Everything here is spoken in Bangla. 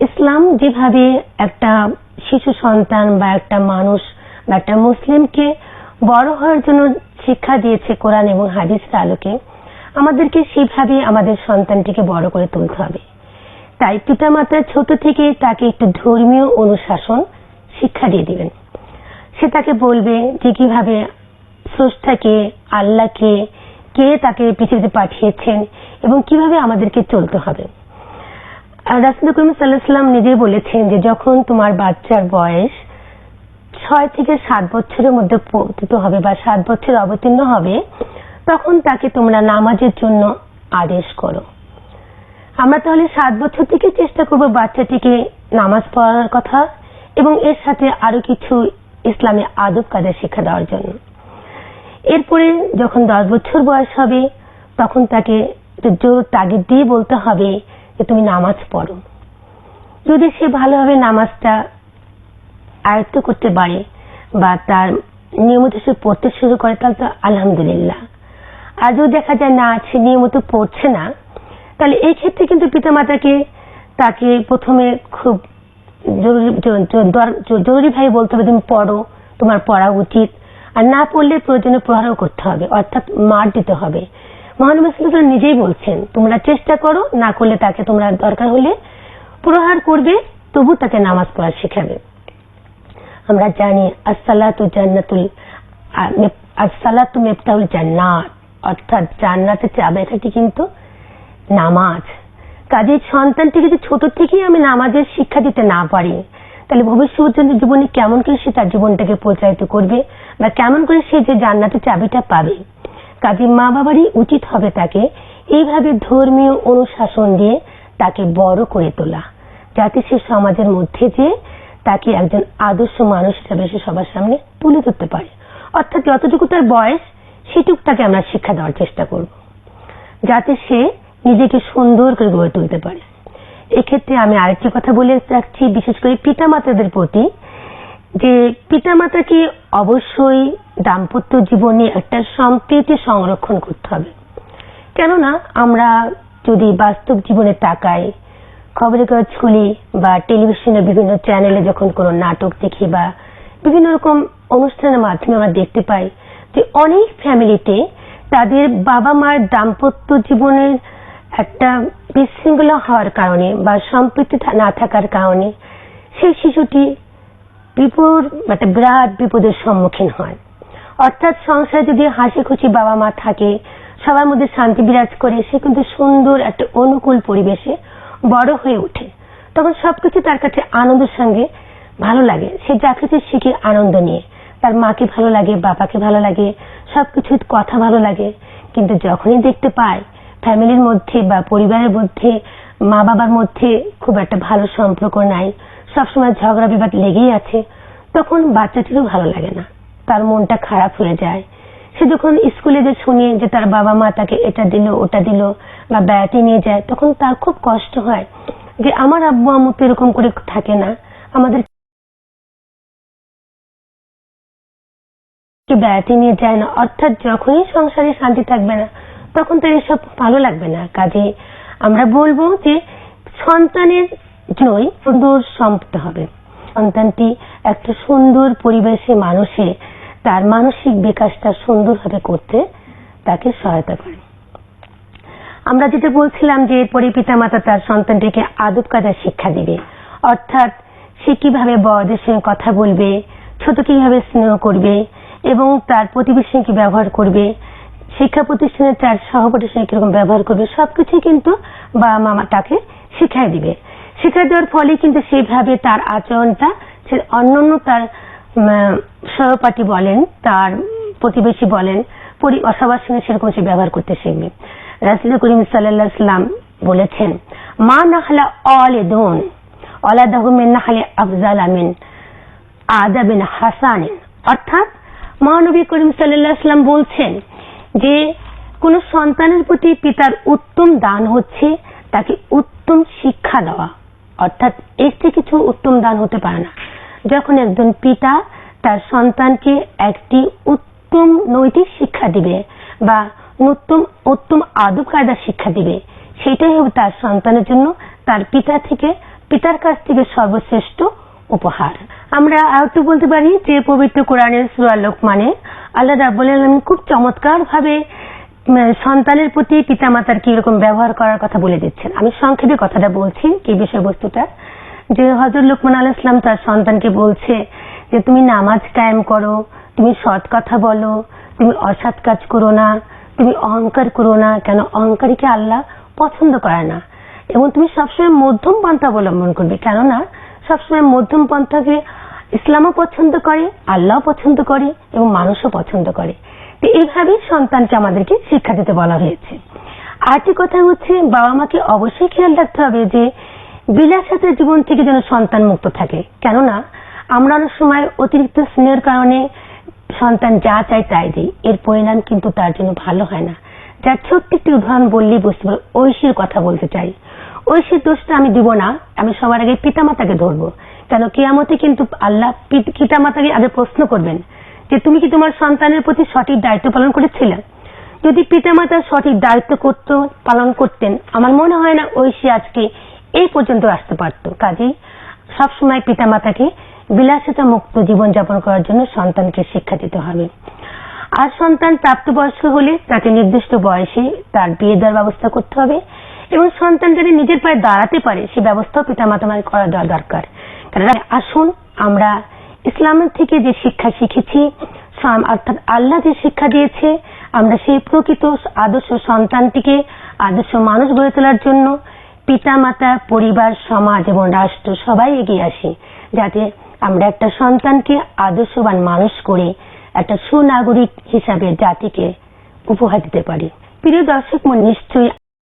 ইসলাম যেভাবে একটা শিশু সন্তান বা একটা মানুষ বা একটা মুসলিমকে বড় হওয়ার জন্য শিক্ষা দিয়েছে কোরআন এবং হাদিসের আলোকে, আমাদেরকে সেভাবে আমাদের সন্তানটিকে বড় করে তুলতে হবে। তাই পিতামাতা ছোট থেকে তাকে একটু ধর্মীয় অনুশাসন শিক্ষা দিয়ে দিবেন। সে তাকে বলবে যে কীভাবে স্রষ্টাকে, আল্লাহকে, কে তাকে পৃথিবীতে পাঠিয়েছেন এবং কীভাবে আমাদেরকে চলতে হবে। রাসুল করিম সাল্লাহাম নিজেই বলেছেন যে যখন তোমার বাচ্চার বয়স ছয় থেকে সাত বছরের মধ্যে পতিত হবে বা সাত বছর অবতীর্ণ হবে, তখন তাকে তোমরা নামাজের জন্য আদেশ করো। আমরা তাহলে সাত বছর থেকে চেষ্টা করব বাচ্চাটিকে নামাজ পড়ার কথা এবং এর সাথে আরও কিছু ইসলামে আদব কাদের শিক্ষা দেওয়ার জন্য। এরপরে যখন দশ বছর বয়স হবে, তখন তাকে জোর তাগিদ দিয়ে বলতে হবে যে তুমি নামাজ পড়ো। যদি সে ভালোভাবে নামাজটা আয়ত্ত করতে পারে বা তার নিয়মিত সে পড়তে শুরু করে, তাহলে তো আলহামদুলিল্লাহ। আর যদি দেখা যায় না, সে নিয়মিত পড়ছে না, তাহলে এই ক্ষেত্রে কিন্তু পিতামাতাকে তাকে প্রথমে খুব জরুরি ভাবে বলতে হবে, তুমি পড়ো, তোমার পড়া উচিত। আর না পড়লে প্রয়োজনে প্রহারও করতে হবে, অর্থাৎ মার দিতে হবে। মহানবী সাল্লাল্লাহু নিজেই বলছেন, তোমরা চেষ্টা করো, না করলে তাকে তোমরা দরকার হলে প্রহার করবে, তবু তাকে নামাজ পড়া শেখাবে। আমরা জানি, আসসালাতু জান্নাত। অর্থাৎ জান্নাতের চাবিকাঠি কিন্তু নামাজ। কাজে সন্তানটি যদি ছোট থেকেই আমি নামাজের শিক্ষা দিতে না পারি, তাহলে ভবিষ্যৎ জীবনে কেমন করে সে তার জীবনটাকে পরিচালিত করবে বা কেমন করে সে যে জান্নাতের চাবিটা পাবে? কাজে মা বাবারই উচিত হবে তাকে এইভাবে ধর্মীয় অনুশাসন দিয়ে তাকে বড় করে তোলা। যাতে সে সমাজের মধ্যে যে তাকে একজন আদর্শ মানুষ হিসাবে সে সবার সামনে তুলে ধরতে পারে। অর্থাৎ যতটুকু তার বয়স, সেটুকু তাকে আমরা শিক্ষা দেওয়ার চেষ্টা করব। যাতে সে নিজেকে সুন্দর করে গড়ে তুলতে পারে। এক্ষেত্রে আমি আরেকটি কথা বলে রাখছি, বিশেষ করে পিতামাতাদের প্রতি যে পিতামাতাকে অবশ্যই দাম্পত্য জীবনে একটা সম্প্রীতি সংরক্ষণ করতে হবে। কেননা আমরা যদি বাস্তব জীবনে তাকাই খবরের কাগজ খুলি বা টেলিভিশনের বিভিন্ন চ্যানেলে যখন কোনো নাটক দেখি বা বিভিন্ন রকম অনুষ্ঠানের মাধ্যমে আমরা দেখতে পাই যে অনেক ফ্যামিলিতে তাদের বাবা মার দাম্পত্য জীবনের একটা বিশৃঙ্খলা হওয়ার কারণে বা সম্পৃক্তি না থাকার কারণে সেই শিশুটি বিপদ একটা বিরাট বিপদের সম্মুখীন হয়। অর্থাৎ সংসারে যদি হাসি খুশি বাবা মা থাকে, সবার মধ্যে শান্তি বিরাজ করে, সে কিন্তু সুন্দর একটা অনুকূল পরিবেশে বড় হয়ে ওঠে। তখন সবকিছু তার কাছে আনন্দের সঙ্গে ভালো লাগে। সে যা কিছু শিখে আনন্দ নিয়ে। তার মাকে ভালো লাগে, বাবাকে ভালো লাগে সবকিছু কথা ভালো লাগে। কিন্তু যখনই দেখতে পায়, ফ্যামিলির মধ্যে বা পরিবারের মধ্যে মা বাবার মধ্যে খুব একটা ভালো সম্পর্ক নাই সবসময় ঝগড়া বিবাদ লেগেই আছে, তখন বাচ্চাটিরও ভালো লাগে না। তার মনটা খারাপ হয়ে যায়। সে যখন স্কুলে যে শুনে যে তার বাবা মা তাকে এটা দিল, ওটা দিল বা বেড়াতে নিয়ে যায়, তখন তার খুব কষ্ট হয় যে আমার আব্বু আম্মু তো এরকম করে থাকে না। আমাদের বেড়াতে নিয়ে যায় না। অর্থাৎ যখনই সংসারে শান্তি থাকবে না, তখন তো এসব ভালো লাগবে না। কাজে আমরা বলব যে সন্তানের জন্যই সুন্দর সম্পদ হবে। সন্তানটি একটা সুন্দর পরিবেশে মানুষে তার মানসিক বিকাশটা সুন্দরভাবে করতে তাকে সহায়তা করে। আমরা যেটা বলছিলাম যে এরপরে পিতামাতা তার সন্তানটিকে আদব কাজা শিক্ষা দিবে। অর্থাৎ সে কীভাবে বড়দের সঙ্গে কথা বলবে, ছোট কীভাবে স্নেহ করবে এবং তার প্রতিবেশীকে ব্যবহার করবে, শিক্ষা প্রতিষ্ঠানে তার সহপাঠীর সঙ্গে কীরকম ব্যবহার করবে, সবকিছুই কিন্তু বাবা মামা তাকে শিখাই দিবে। শিক্ষা দেওয়ার ফলে কিন্তু সেইভাবে তার আচরণটা অন্যান্য তার সহপাঠী বলেন, তার প্রতিবেশী বলেন সবার সঙ্গে সেরকম সে ব্যবহার করতে শিখবে। রাসুল করিম সাল্লাম বলেছেন, মা নাহলা অল দোন অলাদাহমিন নাহলে আফজাল আমিন আদাবিন হাসানিন। অর্থাৎ মহানবী করিম সাল্লাম বলছেন যে, কোন সন্তানের প্রতি পিতার উত্তম দান হচ্ছে তাকে উত্তম শিক্ষা দেওয়া। অর্থাৎ এর থেকে কিছু উত্তম দান হতে পারে না। যখন একজন পিতা তার সন্তানকে একটি উত্তম নৈতিক শিক্ষা দিবে বা উত্তম উত্তম আদব কায়দা শিক্ষা দিবে, সেটাই হবে তার সন্তানের জন্য তার পিতা থেকে, পিতার কাছ থেকে সর্বশ্রেষ্ঠ উপহার। আমরা আরেকটু বলতে পারি যে পবিত্র কোরআনের সুরা লোকমানে আল্লাহ রাব্বুল আলামিন খুব চমৎকার ভাবে সন্তানের প্রতি পিতামাতার কি রকম ব্যবহার করার কথা বলে দিচ্ছেন। আমি সংক্ষেপে কথাটা বলছি কি বিষয়বস্তুটা। যে হজরত লোকমান আল ইসলাম তার সন্তানকে বলছে যে, তুমি নামাজ কায়েম করো, তুমি সৎ কথা বলো, তুমি অসৎ কাজ করো না, তুমি অহংকার করো না, কেন অহংকারীকে আল্লাহ পছন্দ করে না। এবং তুমি সবসময় মধ্যম পন্থা অবলম্বন করবে, কেননা সবসময় মধ্যম পন্থাকে ইসলামও পছন্দ করে আল্লাহ পছন্দ করে এবং মানুষও পছন্দ করে। তো এইভাবেই সন্তানকে আমাদেরকে শিক্ষা দিতে বলা হয়েছে। আরেকটি কথা হচ্ছে, বাবা মাকে অবশ্যই খেয়াল রাখতে হবে যে, বিলাসিতার জীবন থেকে যেন সন্তান মুক্ত থাকে। কেননা, আমরা অনেক সময় অতিরিক্ত স্নেহের কারণে সন্তান যা চায় তাই দিই। এর পরিণাম কিন্তু তার জন্য ভালো হয় না। যার ছোট্ট একটি উদাহরণ বললেই বুঝতে পারো, ঐশীর কথা বলতে চাই। ঐশীর দোষটা আমি দিব না, আমি সবার আগে পিতামাতাকে ধরবো। কেন? কিয়ামতে কিন্তু আল্লাহ পিতামাতাকে আগে প্রশ্ন করবেন যে তুমি কি তোমার সন্তানের প্রতি সঠিক দায়িত্ব পালন করেছিলে? যদি পিতামাতা সঠিক দায়িত্ব করত, পালন করতেন, আমার মনে হয় না ঐশী আজকে এই পর্যন্ত আসতে পারত। কাজেই সবসময় পিতামাতাকে বিলাসিতা মুক্ত জীবন যাপন করার জন্য সন্তানকে শিক্ষা দিতে হবে। আর সন্তান প্রাপ্তবয়স্ক হলে তাকে নির্দিষ্ট বয়সে তার বিয়ে দেওয়ার ব্যবস্থা করতে হবে এবং সন্তান যদি নিজের পায়ে দাঁড়াতে পারে, সে ব্যবস্থাও পিতামাতা মানে করা দেওয়া দরকার। কারণ আসুন আমরা ইসলামের থেকে যে শিক্ষা শিখেছি অর্থাৎ আল্লাহ যে শিক্ষা দিয়েছে, আমরা সেই প্রকৃত আদর্শ সন্তানটিকে, আদর্শ মানুষ গড়ে তোলার জন্য পিতা মাতা পরিবার, সমাজ এবং রাষ্ট্র সবাই এগিয়ে আসি, যাতে আমরা একটা সন্তানকে আদর্শবান মানুষ করে একটা সুনাগরিক হিসাবে জাতিকে উপহার দিতে পারি। প্রিয় দর্শক নিশ্চয়ই